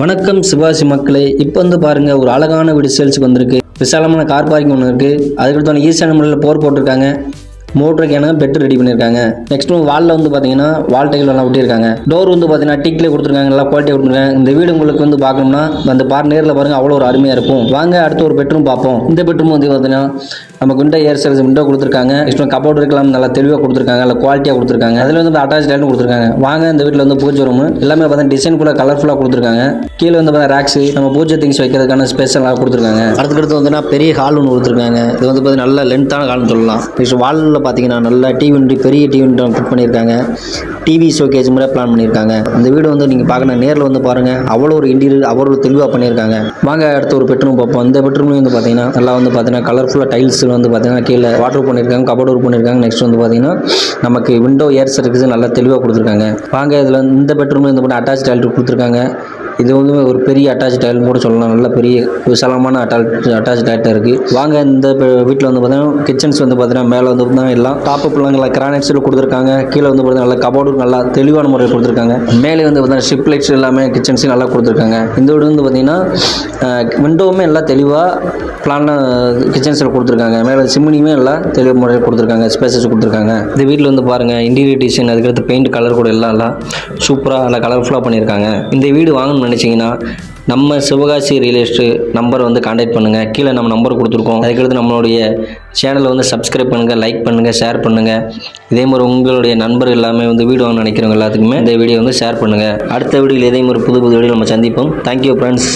வணக்கம் சிவாசி மக்களே. இப்போ வந்து பாருங்க ஒரு அழகான வீடு சேல்ஸுக்கு வந்திருக்கு. விசாலமான கார் பார்க்கிங் ஒன்று இருக்கு. அதுக்கடுத்து ஈசான முறையில் போர் போட்டிருக்காங்க. மோட்டருக்கான பெட் ரெடி பண்ணியிருக்காங்க நெக்ஸ்ட் வாலில் வந்து பார்த்தீங்கன்னா வால் டைல் எல்லாம் ஒட்டியிருக்காங்க. டோர் வந்து பார்த்தீங்கன்னா டிக்லேயே கொடுத்துருக்காங்க. நல்லா குவாலிட்டியாக கொடுத்துருக்காங்க. இந்த வீடு உங்களுக்கு வந்து பார்க்கணும்னா அந்த பார் நேரில் பாருங்கள் அவ்வளோ ஒரு அருமையாக இருக்கும். வாங்க அடுத்து ஒரு பெட்ரூம் பார்ப்போம். இந்த பெட்ரூம் வந்து பார்த்தீங்கன்னா நமக்கு விண்டோ ஏர் சர்வீஸ் விண்டோ கொடுத்துருக்காங்க. நெக்ஸ்ட் கபோர்ட் இருக்கலாம் நல்லா தெளிவாக கொடுத்துருக்காங்க நல்லா குவாலிட்டியாக கொடுத்துருக்காங்க. அதில் வந்து அட்டாச் லைட்டும் கொடுத்துருக்காங்க. வாங்க இந்த வீட்டில் வந்து பூஜை ரூம் எல்லாமே பார்த்தீங்கன்னா டிசைன் கூட கலர்ஃபுல்லாக கொடுத்துருக்காங்க. கீழே வந்து பார்த்தீங்கன்னா ரேக்ஸ் நம்ம பூஜை திங்ஸ் வைக்கிறதுக்கான ஸ்பெஷலாக கொடுத்துருக்காங்க. அடுத்தடுத்து வந்து பெரிய ஹால் ஒன்று கொடுத்துருக்காங்க. இது வந்து பார்த்தீங்கன்னா நல்ல லென்த்தான ஹால்னு சொல்லலாம். நெக்ஸ்ட் வாலில் பார்த்தீங்கன்னா நல்லா டிவி பெரிய டிவி ஃபிட் பண்ணியிருக்காங்க. டிவி ஷோகேஜ் முறை பிளான் பண்ணியிருக்காங்க. இந்த வீடு வந்து நீங்கள் பார்க்கணும் நேரில் வந்து பாருங்கள் அவ்வளோ ஒரு இன்டீரியர் அவ்வளோ ஒரு தெளிவாக பண்ணியிருக்காங்க. வாங்க அடுத்து ஒரு பெட்ரூம் பார்ப்போம். இந்த பெட்ரூம்லேயும் வந்து பார்த்தீங்கன்னா நல்லா வந்து பார்த்தீங்கன்னா கலர்ஃபுல்லாக டைல்ஸ் வந்து பார்த்தீங்கன்னா கீழே வாட்டர் பண்ணியிருக்காங்க கபோர்ட் பண்ணியிருக்காங்க. நெக்ஸ்ட் வந்து பார்த்தீங்கன்னா நமக்கு விண்டோ ஏர் சர்வீஸ் நல்லா தெளிவாக கொடுத்துருக்காங்க. வாங்க இதில் இந்த பெட்ரூமில் இந்த பார்த்தீங்கன்னா அட்டாச் டைல் கொடுத்துருக்காங்க. இது வந்து ஒரு பெரிய அட்டாச் டைல் கூட சொல்லலாம். நல்ல பெரிய விசாலமான அட்டாச் அட்டாச் டைட்டாக இருக்குது வாங்க இந்த வீட்டில் வந்து பார்த்தீங்கன்னா கிச்சன்ஸ் வந்து பார்த்தீங்கன்னா மேலே வந்து பார்த்தீங்கன்னா எல்லாம் டாப்பு பிள்ளைங்கள கிரானைட்ஸில் கொடுத்துருக்காங்க. கீழே வந்து பார்த்தீங்கன்னா நல்லா கபோர்டு நல்லா தெளிவான முறையில் கொடுத்துருக்காங்க. மேலே வந்து பார்த்தீங்கன்னா ஷிப் லைட்ஸ் எல்லாமே கிச்சன்ஸும் நல்லா கொடுத்துருக்காங்க. இந்த வீடு வந்து பார்த்தீங்கன்னா விண்டோவுமே எல்லாம் தெளிவாக பிளான கிச்சன்ஸில் கொடுத்துருக்காங்க. மேலே சிம்னியுமே எல்லாம் தெளிவு முறையில் கொடுத்துருக்காங்க. ஸ்பேசஸ் கொடுத்துருக்காங்க. இந்த வீட்டில் வந்து பாருங்கள் இன்டீரியர் டிசைன் அதுக்கடுத்து பெயிண்ட் கலர் கூட எல்லாம் எல்லாம் சூப்பராக நல்லா கலர்ஃபுல்லாக பண்ணியிருக்காங்க. இந்த வீடு வாங்கணும் வாங்கணும்னு நினச்சிங்கன்னா நம்ம சிவகாசி ரியல் எஸ்டேட் நம்பர் வந்து காண்டாக்ட் பண்ணுங்கள் கீழே நம்ம நம்பர் கொடுத்துருக்கோம். அதுக்கடுத்து நம்மளுடைய சேனலை வந்து சப்ஸ்கிரைப் பண்ணுங்கள் லைக் பண்ணுங்கள் ஷேர் பண்ணுங்கள் இதே மாதிரி உங்களுடைய நண்பர் எல்லாமே வந்து வீடு வாங்க நினைக்கிறவங்க எல்லாத்துக்குமே இந்த வீடியோ வந்து ஷேர் பண்ணுங்கள் அடுத்த வீடியோவில் இதே மாதிரி புது புது வீடியோ நம்ம சந்திப்போம். Thank you friends